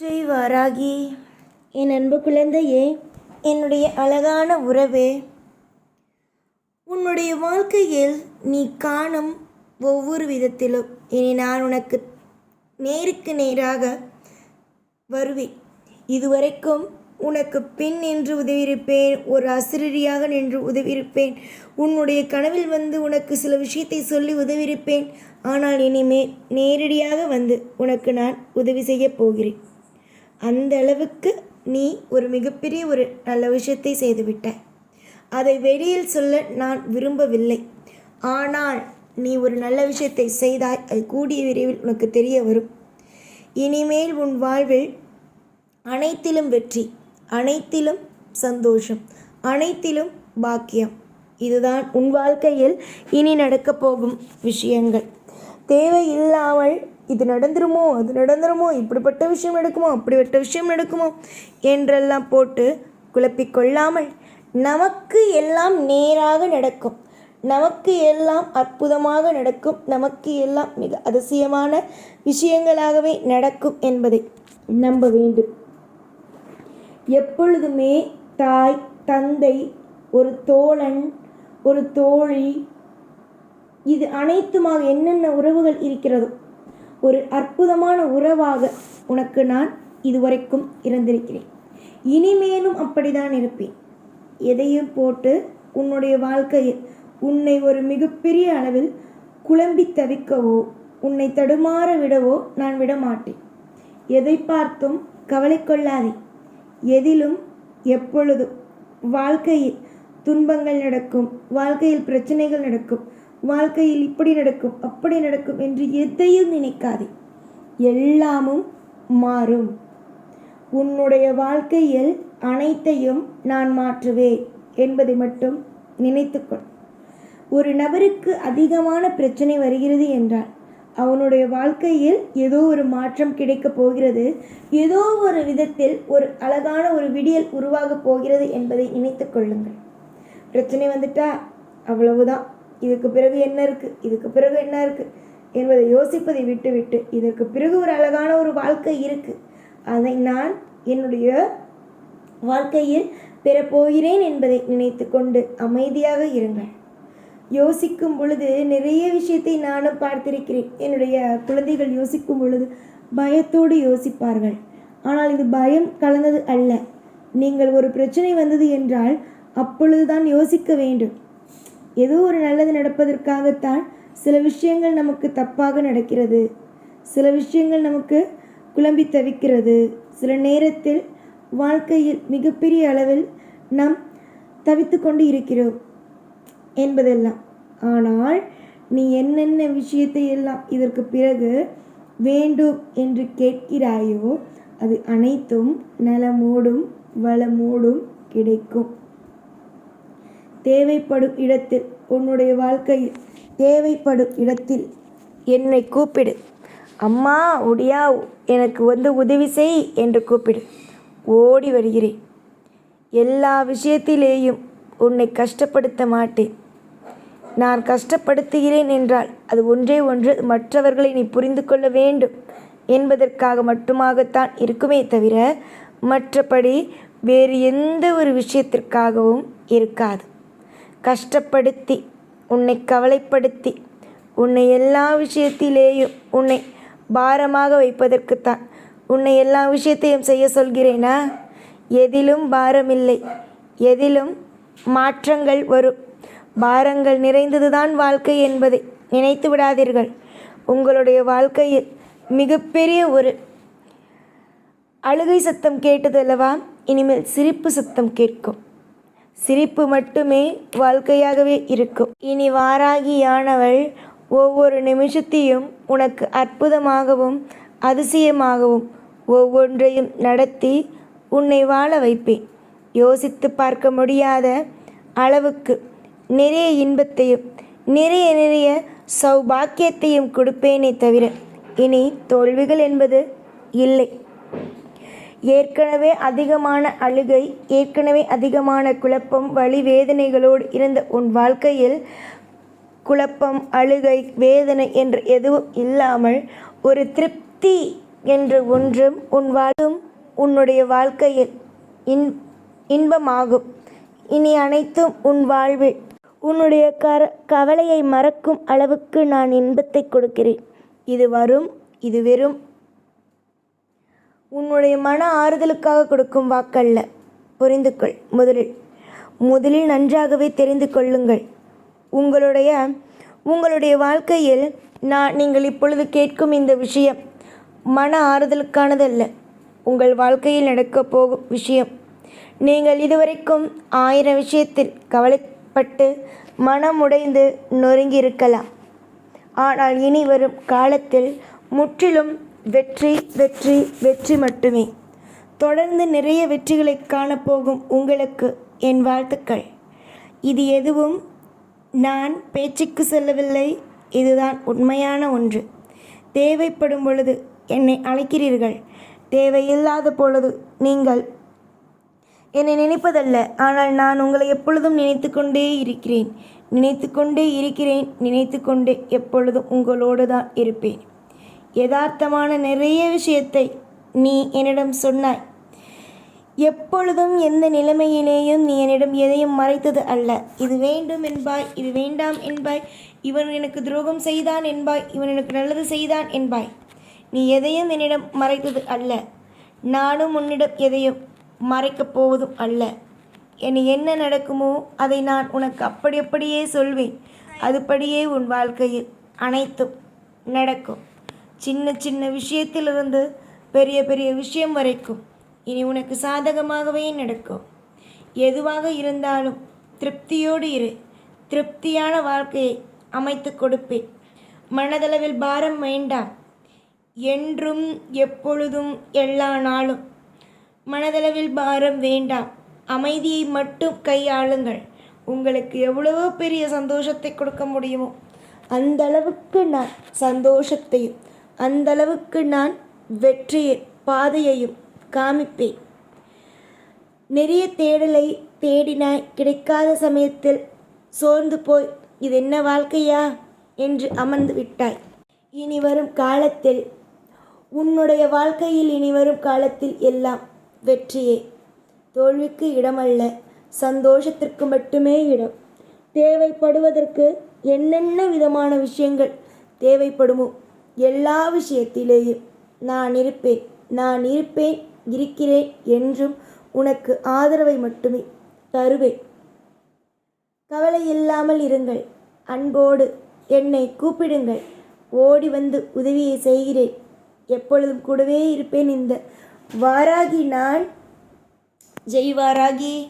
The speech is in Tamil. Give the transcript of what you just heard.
ஜெய் வாராகி என் அன்பு குழந்தையே என்னுடைய அழகான உறவே உன்னுடைய வாழ்க்கையில் நீ காணும் ஒவ்வொரு விதத்திலும் இனி நான் உனக்கு நேருக்கு நேராக வருவேன். இதுவரைக்கும் உனக்கு பின் நின்று உதவியிருப்பேன் ஒரு அசிரியாக நின்று உதவியிருப்பேன். உன்னுடைய கனவில் வந்து உனக்கு சில விஷயத்தை சொல்லி உதவியிருப்பேன். ஆனால் இனிமே நேரடியாக வந்து உனக்கு நான் உதவி செய்யப் போகிறேன். அந்த அளவுக்கு நீ ஒரு மிகப்பெரிய ஒரு நல்ல விஷயத்தை செய்துவிட்டாய் அதை வெளியில் சொல்ல நான் விரும்பவில்லை. ஆனால் நீ ஒரு நல்ல விஷயத்தை செய்தாய் அது கூடிய விரைவில் உனக்கு தெரிய வரும். இனிமேல் உன் வாழ்வில் அனைத்திலும் வெற்றி அனைத்திலும் சந்தோஷம் அனைத்திலும் பாக்கியம். இதுதான் உன் வாழ்க்கையில் இனி நடக்கப் போகும் விஷயங்கள். தேவையில்லாமல் இது நடந்துருமோ? அது நடந்துருமோ? இப்படிப்பட்ட விஷயம் நடக்குமோ? அப்படிப்பட்ட விஷயம் நடக்குமோ? என்றெல்லாம் போட்டு குழப்பிக்கொள்ளாமல் நமக்கு எல்லாம் நேராக நடக்கும். நமக்கு எல்லாம் அற்புதமாக நடக்கும். நமக்கு எல்லாம் மிக அதிசயமான விஷயங்களாகவே நடக்கும் என்பதை நம்ப வேண்டும். எப்பொழுதுமே தாய் தந்தை ஒரு தோழன் ஒரு தோழி இது அனைத்துமாக என்னென்ன உறவுகள் இருக்கிறதோ ஒரு அற்புதமான உறவாக உனக்கு நான் இதுவரைக்கும் இருந்திருக்கிறேன். இனிமேலும் அப்படிதான் இருப்பேன். எதையும் போட்டு உன்னுடைய வாழ்க்கையில் உன்னை ஒரு மிகப்பெரிய அளவில் குழம்பி தவிக்கவோ உன்னை தடுமாற விடவோ நான் விட மாட்டேன் எதை பார்த்தும் கவலை கொள்ளாதே. எதிலும் எப்பொழுதும் வாழ்க்கையில் துன்பங்கள் நடக்கும் வாழ்க்கையில் பிரச்சனைகள் நடக்கும் வாழ்க்கையில் இப்படி நடக்கும் அப்படி நடக்கும் என்று எதையும் நினைக்காதே. எல்லாமும் மாறும். உன்னுடைய வாழ்க்கையில் அனைத்தையும் நான் மாற்றுவேன் என்பதை மட்டும் நினைத்துக்கொள். ஒரு நபருக்கு அதிகமான பிரச்சனை வருகிறது என்றால் அவனுடைய வாழ்க்கையில் ஏதோ ஒரு மாற்றம் கிடைக்கப் போகிறது ஏதோ ஒரு விதத்தில் ஒரு அழகான ஒரு விடியல் உருவாகப் போகிறது என்பதை நினைத்து கொள்ளுங்கள். பிரச்சனை வந்துட்டா அவ்வளவுதான். இதுக்கு பிறகு என்ன இருக்குது இதுக்கு பிறகு என்ன இருக்குது என்பதை யோசிப்பதை விட்டுவிட்டு இதற்கு பிறகு ஒரு அழகான ஒரு வாழ்க்கை இருக்குது அதை நான் என்னுடைய வாழ்க்கையில் பெறப்போகிறேன் என்பதை நினைத்து கொண்டு அமைதியாக இருங்கள். யோசிக்கும் பொழுது நிறைய விஷயத்தை நானும் பார்த்திருக்கிறேன். என்னுடைய குழந்தைகள் யோசிக்கும் பொழுது பயத்தோடு யோசிப்பார்கள். ஆனால் இது பயம் கலந்தது அல்ல. நீங்கள் ஒரு பிரச்சனை வந்தது என்றால் அப்பொழுதுதான் யோசிக்க வேண்டும். ஏதோ ஒரு நல்லது நடப்பதற்காகத்தான் சில விஷயங்கள் நமக்கு தப்பாக நடக்கிறது. சில விஷயங்கள் நமக்கு குழம்பி தவிக்கிறது. சில நேரத்தில் வாழ்க்கையில் மிகப்பெரிய அளவில் நாம் தவித்து கொண்டு இருக்கிறோம் என்பதெல்லாம். ஆனால் நீ என்னென்ன விஷயத்தை எல்லாம் இதற்கு பிறகு வேண்டும் என்று கேட்கிறாயோ அது அனைத்தும் நலமோடும் வளமோடும் கிடைக்கும். தேவைப்படும் இடத்தில் உன்னுடைய வாழ்க்கையில் தேவைப்படும் இடத்தில் என்னை கூப்பிடு. அம்மா ஒடியா எனக்கு வந்து உதவி செய் என்று கூப்பிடு. ஓடி வருகிறேன். எல்லா விஷயத்திலேயும் உன்னை கஷ்டப்படுத்த மாட்டேன். நான் கஷ்டப்படுத்துகிறேன் என்றால் அது ஒன்றே ஒன்று மற்றவர்களை நீ புரிந்து கொள்ள வேண்டும். என்பதற்காக மட்டுமாகத்தான் இருக்குமே தவிர மற்றபடி வேறு எந்த ஒரு விஷயத்திற்காகவும் இருக்காது. கஷ்டப்படுத்தி உன்னை கவலைப்படுத்தி உன்னை எல்லா விஷயத்திலேயும் உன்னை பாரமாக வைப்பதற்குத்தான் உன்னை எல்லா விஷயத்தையும் செய்ய சொல்கிறேனா? எதிலும் பாரமில்லை. எதிலும் மாற்றங்கள் வரும். பாரங்கள் நிறைந்ததுதான் வாழ்க்கை என்பதை நினைத்து விடாதீர்கள். உங்களுடைய வாழ்க்கையில் மிகப்பெரிய ஒரு அழுகை சத்தம் கேட்டது அல்லவா? இனிமேல் சிரிப்பு சத்தம் கேட்கும். சிரிப்பு மட்டுமே வாழ்க்கையாகவே இருக்கும். இனி வாராகியானவள் ஒவ்வொரு நிமிஷத்தையும் உனக்கு அற்புதமாகவும் அதிசயமாகவும் ஒவ்வொன்றையும் நடத்தி உன்னை வாழ வைப்பேன். யோசித்து பார்க்க முடியாத அளவுக்கு நிறைய இன்பத்தையும் நிறைய நிறைய சௌபாக்கியத்தையும் கொடுப்பேனே தவிர இனி தோல்விகள் என்பது இல்லை. ஏற்கனவே அதிகமான அழுகை ஏற்கனவே அதிகமான குழப்பம் வழி வேதனைகளோடு இருந்த உன் வாழ்க்கையில் குழப்பம் அழுகை வேதனை என்று எதுவும் இல்லாமல் ஒரு திருப்தி என்று ஒன்றும் உன் வாழும் உன்னுடைய வாழ்க்கையில் இன் இன்பமாகும். இனி அனைத்தும் உன் வாழ்வில். உன்னுடைய கர கவலையை மறக்கும் அளவுக்கு நான் இன்பத்தை கொடுக்கிறேன். இது வரும் இது வெறும் உன்னுடைய மன ஆறுதலுக்காக கொடுக்கும் வாக்கல்ல. புரிந்து கொள் முதலில் முதலில் நன்றாகவே தெரிந்து கொள்ளுங்கள். உங்களுடைய உங்களுடைய வாழ்க்கையில் நான் நீங்கள் இப்பொழுது கேட்கும் இந்த விஷயம் மன ஆறுதலுக்கானதல்ல. உங்கள் வாழ்க்கையில் நடக்கப் போகும் விஷயம். நீங்கள் இதுவரைக்கும் ஆயிரம் விஷயத்தில் கவலைப்பட்டு மனமுடைந்து நொறுங்கி இருக்கலாம் ஆனால் இனி வரும் காலத்தில் முற்றிலும் வெற்றி வெற்றி வெற்றி மட்டுமே. தொடர்ந்து நிறைய வெற்றிகளை காணப்போகும் உங்களுக்கு என் வாழ்த்துக்கள். இது எதுவும் நான் பேச்சுக்கு செல்லவில்லை. இதுதான் உண்மையான ஒன்று. தேவைப்படும் பொழுது என்னை அழைக்கிறீர்கள். தேவையில்லாத பொழுது நீங்கள் என்னை நினைப்பதல்ல. ஆனால் நான் உங்களை எப்பொழுதும் நினைத்து கொண்டே இருக்கிறேன். நினைத்து கொண்டே இருக்கிறேன். நினைத்து கொண்டே எப்பொழுதும் உங்களோடு தான் இருப்பேன். யதார்த்தமான நிறைய விஷயத்தை நீ என்னிடம் சொன்னாய். எப்பொழுதும் எந்த நிலைமையிலேயும் நீ என்னிடம் எதையும் மறைத்தது அல்ல. இது வேண்டும் என்பாய் இது வேண்டாம் என்பாய் இவன் எனக்கு துரோகம் செய்தான் என்பாய் இவன் எனக்கு நல்லது செய்தான் என்பாய். நீ எதையும் என்னிடம் மறைத்தது அல்ல. நானும் உன்னிடம் எதையும் மறைக்கப் போவதும் அல்ல. என்னை என்ன நடக்குமோ அதை நான் உனக்கு அப்படி அப்படியே சொல்வேன். அதுபடியே உன் வாழ்க்கையில் அனைத்தும் நடக்கும். சின்ன சின்ன விஷயத்திலிருந்து பெரிய பெரிய விஷயம் வரைக்கும் இனி உனக்கு சாதகமாகவே நடக்கும். எதுவாக இருந்தாலும் திருப்தியோடு இரு. திருப்தியான வாழ்க்கையை அமைத்து கொடுப்பேன். மனதளவில் பாரம் வேண்டாம் என்றும் எப்பொழுதும் எல்லா நாளும் மனதளவில் பாரம் வேண்டாம் அமைதியை மட்டும் கையாளுங்கள். உங்களுக்கு எவ்வளவோ பெரிய சந்தோஷத்தை கொடுக்க முடியுமோ அந்த அளவுக்கு நான் சந்தோஷத்தையும் அந்தளவுக்கு நான் வெற்றியை பாதையையும் காமிப்பேன். நிறைய தேடலை தேடினாய் கிடைக்காத சமயத்தில் சோர்ந்து போய் இது என்ன வாழ்க்கையா? என்று அமர்ந்து விட்டாய். இனி வரும் காலத்தில் உன்னுடைய வாழ்க்கையில் இனி வரும் காலத்தில் எல்லாம் வெற்றியே. தோல்விக்கு இடமல்ல சந்தோஷத்திற்கு மட்டுமே இடம். தேவைப்படுவதற்கு என்னென்ன விதமான விஷயங்கள் தேவைப்படுமோ எல்லா விஷயத்திலேயும் நான் இருப்பேன். நான் இருப்பேன் இருக்கிறேன் என்றும் உனக்கு ஆதரவை மட்டுமே தருவேன். கவலை இல்லாமல் இருங்கள். அன்போடு என்னை கூப்பிடுங்கள். ஓடி வந்து உதவியை செய்கிறேன். எப்பொழுதும் கூடவே இருப்பேன் இந்த வாராகி நான். ஜெய் வாராகி.